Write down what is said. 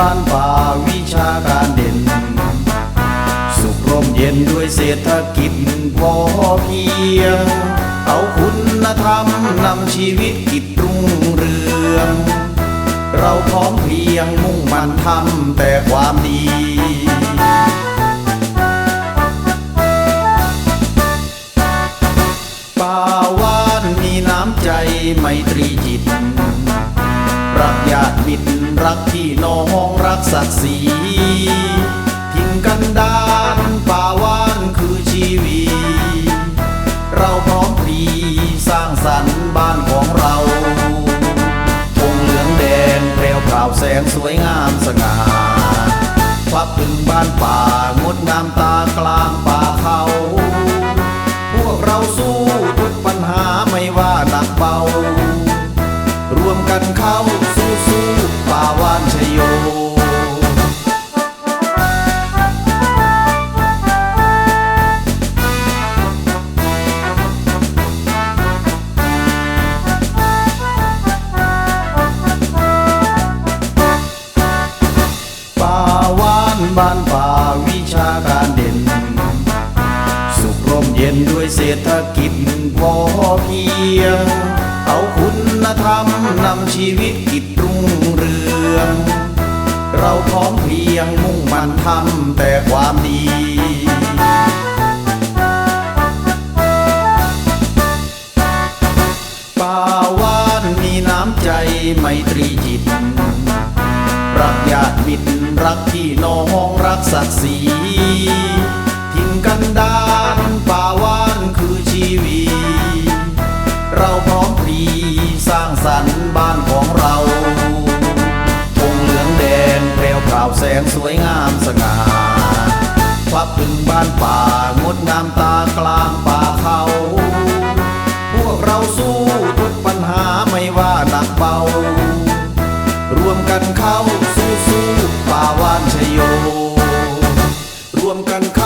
บ้านป่าวิชาการเด่น สุขร่มเย็นด้วยเศรษฐกิจพอเพียง เอาคุณธรรมนำชีวิตกิจรุ่งเรือง เราพร้อมเพียงมุ่งมั่นทำแต่ความดีป่าวานมีน้ำใจไมตรีจิต รักญาติมิตรรักพี่น้องรักศักดิ์ศรีทิ้งกันดานป่าวานคือชีวีเราพร้อมพรีสร้างสรรค์บ้านของเราธงเหลืองแดงแพรวพราวแสงสวยงามสง่าพับพึงบ้านป่างดงามตากลางป่าเขาพวกเราสู้ทุกปัญหาไม่ว่าหนักเบารวมกันเข้า บ้านป่าวิชาการเด่น สุขร่มเย็นด้วยเศรษฐกิจพอเพียง เอาคุณธรรมนำชีวิตกิจรุ่งเรือง เราพร้อมเพียงมุ่งมั่นทำแต่ความดีป่าวานมีน้ำใจไมตรีจิต รักญาติมิตรรักพี่น้องรักศักดิ์ศรีทิ้งกันดานป่าวานคือชีวีเราพร้อมพรีสร้างสรรค์บ้านของเราธงเหลืองแดงแพรวพราวแสงสวยงามสง่าพับพึงบ้านป่างดงามตากลางป่า one.